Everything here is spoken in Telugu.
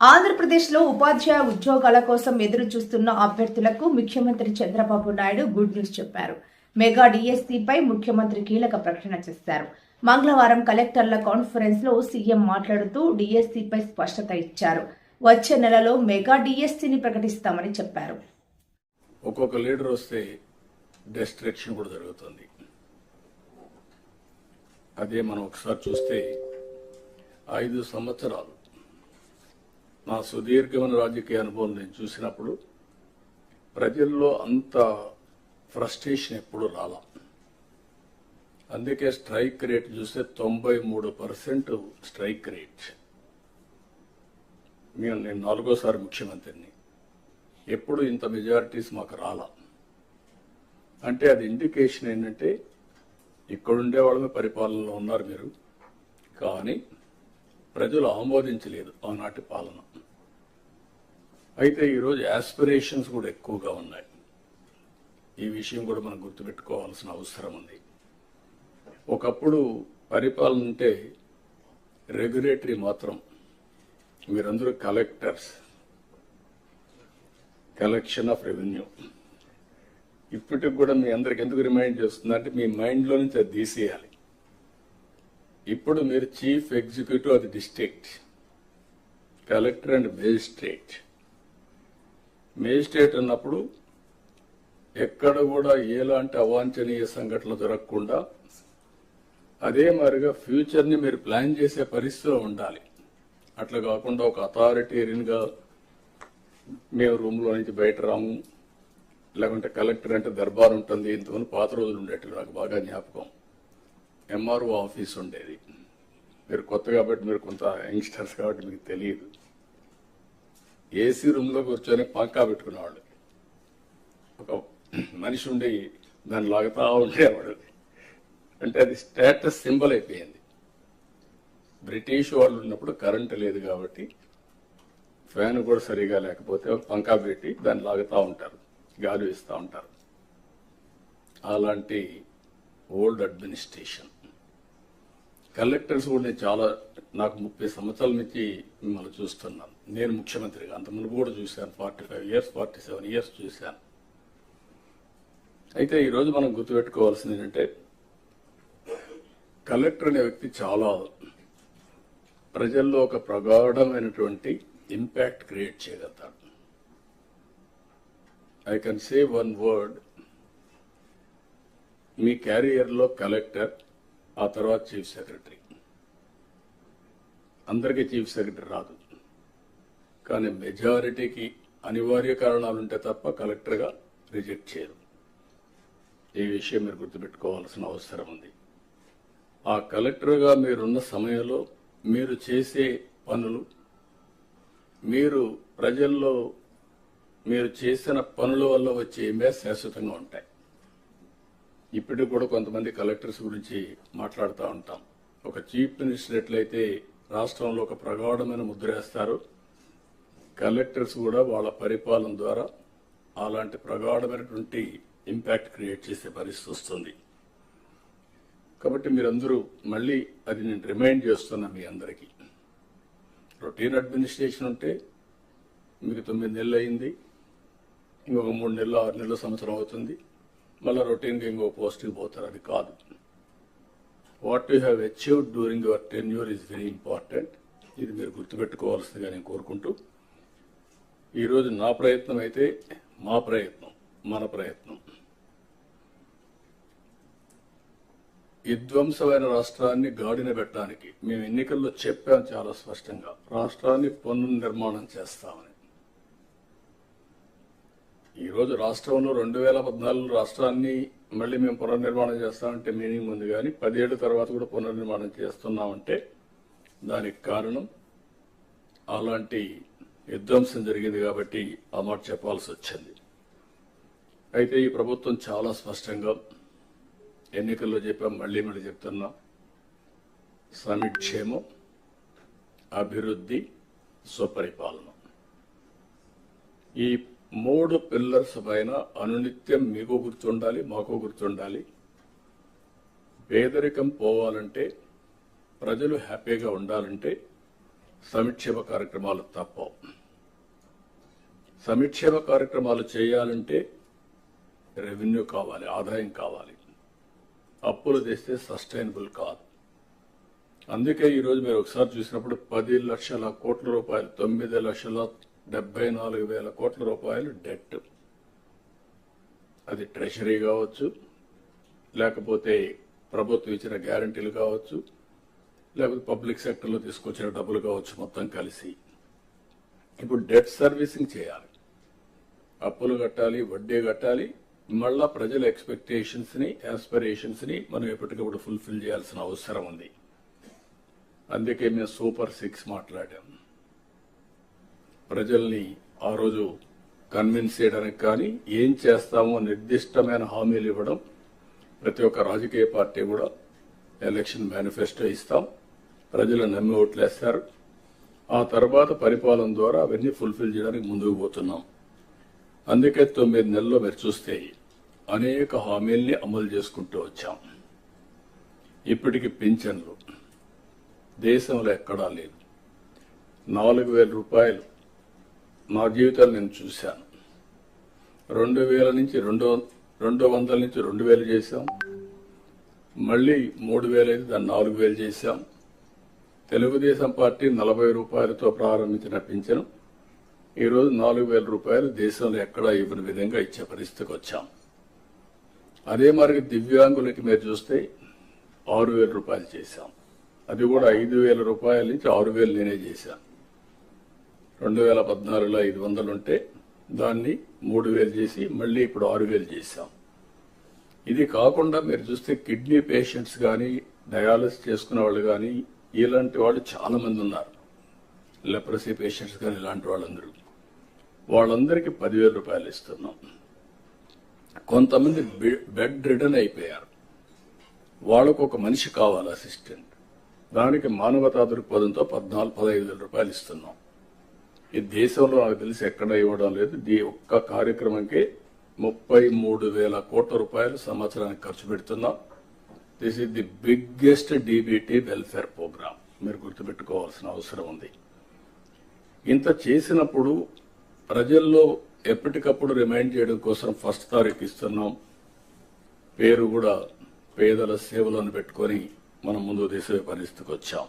ఆంధ్రప్రదేశ్లో ఉపాధ్యాయ ఉద్యోగాల కోసం ఎదురు చూస్తున్న అభ్యర్థులకు ముఖ్యమంత్రి చంద్రబాబు నాయుడు గుడ్ న్యూస్ చెప్పారు. మెగా డిఎస్సిపై ముఖ్యమంత్రి కీలక ప్రకటన చేశారు. మంగళవారం కలెక్టర్ల కాన్ఫరెన్స్లో సీఎం మాట్లాడుతూ డిఎస్సిపై స్పష్టత ఇచ్చారు. వచ్చే నెలలో మెగా డిఎస్సిని ప్రకటిస్తామని చెప్పారు. ఒక్కొక్క లీడర్ వస్తే డెస్ట్రక్షన్ కూడా జరుగుతుంది. అదే మనం ఒకసారి చూస్తే ఐదు సంవత్సరాలు నా సుదీర్ఘమైన రాజకీయ అనుభవం నేను చూసినప్పుడు ప్రజల్లో అంత ఫ్రస్ట్రేషన్ ఎప్పుడు రాలా. అందుకే స్ట్రైక్ రేట్ చూస్తే తొంభై మూడు పర్సెంట్ స్ట్రైక్ రేట్. నేను నేను నాలుగోసారి ముఖ్యమంత్రిని. ఎప్పుడు ఇంత మెజారిటీస్ మాకు రాలా. అంటే అది ఇండికేషన్ ఏంటంటే ఇక్కడుండే వాళ్ళమే పరిపాలనలో ఉన్నారు మీరు. కానీ ప్రజలు ఆమోదించలేదు ఆనాటి పాలన. అయితే ఈరోజు యాస్పిరేషన్స్ కూడా ఎక్కువగా ఉన్నాయి. ఈ విషయం కూడా మనం గుర్తుపెట్టుకోవాల్సిన అవసరం ఉంది. ఒకప్పుడు పరిపాలన అంటే రెగ్యులేటరీ మాత్రం మీరందరూ కలెక్టర్స్ కలెక్షన్ ఆఫ్ రెవెన్యూ ఇప్పటికి కూడా మీ అందరికి ఎందుకు రిమైండ్ చేస్తుందంటే మీ మైండ్లో నుంచి అది తీసేయాలి. ఇప్పుడు మీరు చీఫ్ ఎగ్జిక్యూటివ్ అది district collector and magistrate magistrate అన్నప్పుడు ఎక్కడ కూడా ఎలాంటి అవాంఛనీయ సంఘటనలు జరగకుండా అదే మాదిరిగా ఫ్యూచర్ని మీరు ప్లాన్ చేసే పరిస్థితిలో ఉండాలి. అట్లా కాకుండా ఒక అథారిటేరియన్గా మేము రూమ్లో నుంచి బయట రాము లేకుంటే కలెక్టర్ అంటే దర్బార్ ఉంటుంది ఇంతమంది పాత రోజులు ఉండేట్లు నాకు బాగా జ్ఞాపకం. ఎంఆర్ఓ ఆఫీస్ ఉండేది. మీరు కొత్త కాబట్టి మీరు కొంత యంగ్స్టర్స్ కాబట్టి మీకు తెలియదు. ఏసీ రూమ్లో కూర్చొని పంకా పెట్టుకునేవాడు ఒక మనిషి ఉండి దాన్ని లాగుతా ఉండేవాడు. అంటే అది స్టేటస్ సింబల్ అయిపోయింది. బ్రిటిష్ వాళ్ళు ఉన్నప్పుడు కరెంటు లేదు కాబట్టి ఫ్యాన్ కూడా సరిగా లేకపోతే పంకా పెట్టి దాన్ని లాగుతూ ఉంటారు. గాలి ఇస్తూ ఉంటారు. అలాంటి ఓల్డ్ అడ్మినిస్ట్రేషన్. కలెక్టర్స్ కూడా నేను చాలా నాకు ముప్పై సంవత్సరాల నుంచి మిమ్మల్ని చూస్తున్నాను. నేను ముఖ్యమంత్రిగా అంత ముందు కూడా చూశాను forty five years forty seven years చూశాను. అయితే ఈరోజు మనం గుర్తుపెట్టుకోవాల్సింది ఏంటంటే కలెక్టర్ అనే వ్యక్తి చాలా ప్రజల్లో ఒక ప్రగాఢమైనటువంటి ఇంపాక్ట్ క్రియేట్ చేయగలుగుతాడు. I can say one word మీ క్యారియర్లో కలెక్టర్ ఆ తర్వాత చీఫ్ సెక్రటరీ. అందరికీ చీఫ్ సెక్రటరీ రాదు. కానీ మెజారిటీకి అనివార్య కారణాలు ఉంటే తప్ప కలెక్టర్గా రిజెక్ట్ చేయరు. ఈ విషయం మీరు గుర్తుపెట్టుకోవాల్సిన అవసరం ఉంది. ఆ కలెక్టర్గా మీరున్న సమయంలో మీరు చేసే పనులు మీరు ప్రజల్లో మీరు చేసిన పనుల వల్ల వచ్చే ఇమేజ్ శాశ్వతంగా ఉంటాయి. ఇప్పటికి కూడా కొంతమంది కలెక్టర్స్ గురించి మాట్లాడుతూ ఉంటాం. ఒక చీఫ్ మినిస్టర్ ఎట్లయితే రాష్ట్రంలో ఒక ప్రగాఢమైన ముద్ర వేస్తారు కలెక్టర్స్ కూడా వాళ్ళ పరిపాలన ద్వారా అలాంటి ప్రగాఢమైనటువంటి ఇంపాక్ట్ క్రియేట్ చేసే పరిస్థితి వస్తుంది. కాబట్టి మీరందరూ మళ్ళీ అది నేను రిమైండ్ చేస్తున్నా మీ అందరికీ. రొటీన్ అడ్మినిస్ట్రేషన్ ఉంటే మీకు తొమ్మిది నెలలు అయింది ఇంకొక మూడు నెలలు ఆరు నెలల సంవత్సరం అవుతుంది. మళ్ళీ రొటీన్గా ఇంకో పోస్ట్కి పోతారు అది కాదు. What you have achieved during your tenure is very important ఇది మీరు గుర్తుపెట్టుకోవాల్సిందిగా నేను కోరుకుంటూ ఈరోజు నా ప్రయత్నం అయితే మా ప్రయత్నం మన ప్రయత్నం. విధ్వంసమైన రాష్ట్రాన్ని గాడిన పెట్టడానికి మేము ఎన్నికల్లో చెప్పాం చాలా స్పష్టంగా. రాష్ట్రాన్ని పునర్నిర్మాణం చేస్తామని. ఈరోజు రాష్ట్రంలో రెండు వేల పద్నాలుగు రాష్ట్రాన్ని మళ్ళీ మేము పునర్నిర్మాణం చేస్తామంటే మీనింగ్ ఉంది కానీ పదిహేడు తర్వాత కూడా పునర్నిర్మాణం చేస్తున్నామంటే దానికి కారణం అలాంటి విధ్వంసం జరిగింది కాబట్టి ఆ మాట చెప్పాల్సి వచ్చింది. అయితే ఈ ప్రభుత్వం చాలా స్పష్టంగా ఎన్నికల్లో చెప్పాం మళ్ళీ మళ్ళీ చెప్తున్నాం. సమిక్షేమం అభివృద్ధి స్వపరిపాలన. ఈ మూడు పిల్లర్స్ పైన అనునిత్యం మీకు గుర్తుండాలి మాకు గుర్తుండాలి. పేదరికం పోవాలంటే ప్రజలు హ్యాపీగా ఉండాలంటే సంక్షేమ కార్యక్రమాలు తప్పవు సంక్షేమ కార్యక్రమాలు చేయాలంటే రెవెన్యూ కావాలి ఆదాయం కావాలి. అప్పులు తెస్తే సస్టైనబుల్ కాదు. అందుకే ఈరోజు మీరు ఒకసారి చూసినప్పుడు పది లక్షల కోట్ల రూపాయలు తొమ్మిది లక్షల డెబ్బై నాలుగు వేల కోట్ల రూపాయలు డెట్. అది ట్రెషరీ కావచ్చు లేకపోతే ప్రభుత్వం ఇచ్చిన గ్యారంటీలు కావచ్చు లేకపోతే పబ్లిక్ సెక్టర్లో తీసుకొచ్చిన డబ్బులు కావచ్చు మొత్తం కలిసి. ఇప్పుడు డెట్ సర్వీసింగ్ చేయాలి. అప్పులు కట్టాలి వడ్డీ కట్టాలి మళ్ళా ప్రజల ఎక్స్పెక్టేషన్స్ని ఆస్పిరేషన్స్ని మనం ఎప్పటికప్పుడు ఫుల్ఫిల్ చేయాల్సిన అవసరం ఉంది. అందుకే మేము సూపర్ సిక్స్ మాట్లాడాం. ప్రజల్ని ఆ రోజు కన్విన్స్ చేయడానికి కానీ ఏం చేస్తామో నిర్దిష్టమైన హామీలు ఇవ్వడం ప్రతి ఒక్క రాజకీయ పార్టీ కూడా ఎలక్షన్ మేనిఫెస్టో ఇస్తాం. ప్రజలు నమ్మి ఓట్లేస్తారు. ఆ తర్వాత పరిపాలన ద్వారా అవన్నీ ఫుల్ఫిల్ చేయడానికి ముందుకు పోతున్నాం. అందుకే తొమ్మిది నెలల్లో మీరు చూస్తే అనేక హామీల్ని అమలు చేసుకుంటూ వచ్చాం. ఇప్పటికి పింఛన్లు దేశంలో ఎక్కడా లేదు నాలుగు వేల రూపాయలు నా జీవితాలు నేను చూశాను. రెండు వేల నుంచి రెండు రెండు వందల నుంచి రెండు వేలు చేశాం. మళ్ళీ మూడు వేలు అయితే దాన్ని నాలుగు వేలు చేశాం. తెలుగుదేశం పార్టీ నలభై రూపాయలతో ప్రారంభించిన పింఛను. ఈరోజు నాలుగు వేల రూపాయలు దేశంలో ఎక్కడా ఇవ్వని విధంగా ఇచ్చే పరిస్థితికి వచ్చాం. అదే మరి దివ్యాంగులకి మీరు చూస్తే ఆరు వేల రూపాయలు చేశాం. అది కూడా ఐదు వేల రూపాయల నుంచి ఆరు వేలు నేనే చేశాను. రెండు వేల పద్నాలుగులో ఐదు వందలు ఉంటే దాన్ని మూడు వేలు చేసి మళ్ళీ ఇప్పుడు ఆరు వేలు చేశాం. ఇది కాకుండా మీరు చూస్తే కిడ్నీ పేషెంట్స్ కానీ డయాలసిస్ చేసుకునే వాళ్ళు కానీ ఇలాంటి వాళ్ళు చాలా మంది ఉన్నారు. లెప్రసీ పేషెంట్స్ కానీ ఇలాంటి వాళ్ళందరూ. వాళ్ళందరికీ పదివేల రూపాయలు ఇస్తున్నాం. కొంతమంది బెడ్ రిడన్ అయిపోయారు. వాళ్ళకు ఒక మనిషి కావాలి అసిస్టెంట్. దానికి మానవతా దృక్పథంతో పద్నాలుగు పదహైదు వేల రూపాయలు ఇస్తున్నాం. ఈ దేశంలో నాకు తెలిసి ఎక్కడ ఇవ్వడం లేదు. ఈ ఒక్క కార్యక్రమంకి ముప్పై మూడు వేల కోట్ల రూపాయలు సంవత్సరానికి ఖర్చు పెడుతున్నాం. This is the biggest DBT welfare programme మీరు గుర్తుపెట్టుకోవాల్సిన అవసరం ఉంది. ఇంత చేసినప్పుడు ప్రజల్లో ఎప్పటికప్పుడు రిమైండ్ చేయడం కోసం ఫస్ట్ తారీఖు ఇస్తున్నాం. పేరు కూడా పేదల సేవలను పెట్టుకొని మనం ముందు తీసే పరిస్థితికి వచ్చాం.